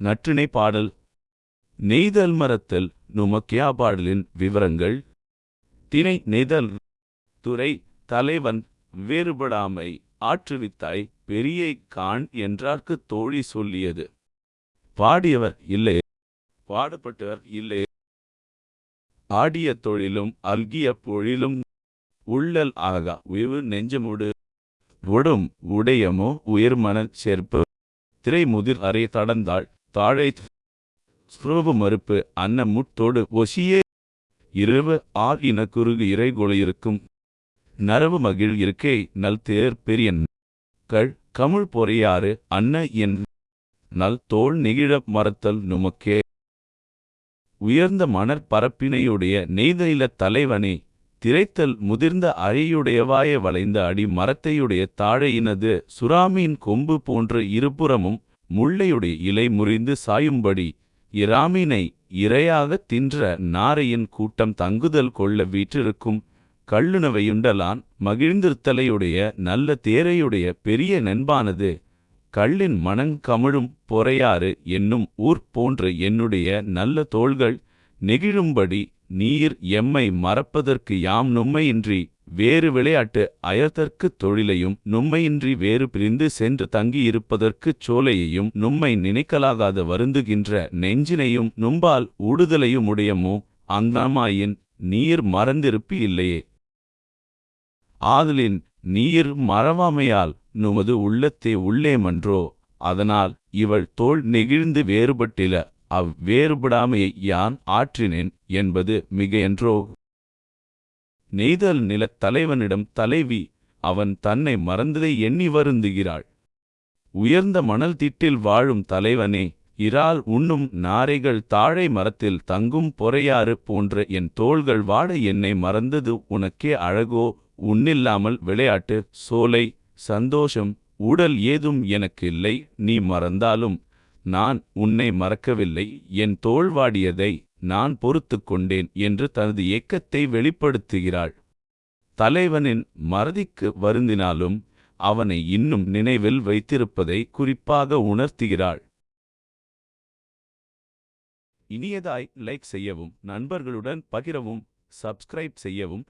நற்றிணை பாடல். நெய்தல் மரத்தல் நுமக்கியா பாடலின் விவரங்கள். திணை நெய்தல் துறை தலைவன் வேறுபடாமை ஆற்றுவித்தாய் பெரியை காண் என்றார்க்குத் தோழி சொல்லியது. பாடியவர் இல்லை. பாடப்பட்டவர் இல்லை. ஆடிய தொழிலும் அல்கிய பொழிலும் உள்ளல் ஆகா உயவு நெஞ்சமுடு. உடும் உடையமோ உயர்மனச் சேர்ப்பு. திரைமுதிர் அறை தடந்தாள். தாழை ஸ்ரோபு மறுப்பு அன்ன முட்டோடு ஒசியே இரவு ஆர் இன குறுகு இறைகொலையிருக்கும் நரவு மகிழ் இருக்கே நல் தேர் பெரியன். கள் கமுழ் பொறையாறு அன்ன என். நல் தோள் நெகிழ மறத்தல் நுமக்கே. உயர்ந்த மணற் பரப்பினையுடைய நெய்தலில தலைவனே. திரைத்தல் முதிர்ந்த அறையுடையவாய வளைந்த அடி மரத்தையுடைய தாழையினது சுறாமீன் கொம்பு போன்று இருபுறமும் முள்ளையுடைய இலை முறிந்து சாயும்படி இராமீனை இரையாகத் தின்ற நாரையின் கூட்டம் தங்குதல் கொள்ள வீற்றிருக்கும் கள்ளுணவையுண்டலான் மகிழ்ந்திருத்தலையுடைய நல்ல தேரையுடைய பெரிய நண்பானது கள்ளின் மணங் கமிழும் பொறையாறு என்னும் ஊர் போன்று என்னுடைய நல்ல தோள்கள் நெகிழும்படி நீர் எம்மை மறப்பதற்கு யாம் நும்மையின்றி வேறு விளையாட்டு அயர்தற்குத் தொழிலையும் நும்மையின்றி வேறு பிரிந்து சென்று தங்கியிருப்பதற்குச் சோலையையும் நும்மை நினைக்கலாகாத வருந்துகின்ற நெஞ்சினையும் நும்பால் ஊடுதலையுமுடையமோ அந்தமாயின் நீர் மறந்திருப்பி இல்லையே. ஆதலின் நீர் மறவாமையால் நுமது உள்ளத்தே உள்ளேமன்றோ அதனால் இவள் தோள் நெகிழ்ந்து வேறுபட்டில அவ் வேறுபடாமையை யான் ஆற்றினேன் என்பது மிகையன்றோ. நெய்தல் நிலத் தலைவனிடம் தலைவி அவன் தன்னை மறந்ததை எண்ணி வருந்துகிறாள். உயர்ந்த மணல் திட்டில் வாழும் தலைவனே இறால் உண்ணும் நாரைகள் தாழை மரத்தில் தங்கும் பொறையாறு போன்ற என் தோள்கள் வாட என்னை மறந்தது உனக்கே அழகோ? உன்னில்லாமல் விளையாட்டு சோலை சந்தோஷம் உடல் ஏதும் எனக்கு இல்லை. நீ மறந்தாலும் நான் உன்னை மறக்கவில்லை. என் தோள் வாடியதை நான் பொறுத்துக்கொண்டேன் என்று தனது ஏக்கத்தை வெளிப்படுத்துகிறாள். தலைவனின் மறதிக்கு வருந்தினாலும் அவனை இன்னும் நினைவில் வைத்திருப்பதை குறிப்பாக உணர்த்துகிறாள். இனியதாய் லைக் செய்யவும் நண்பர்களுடன் பகிரவும் சப்ஸ்கிரைப் செய்யவும்.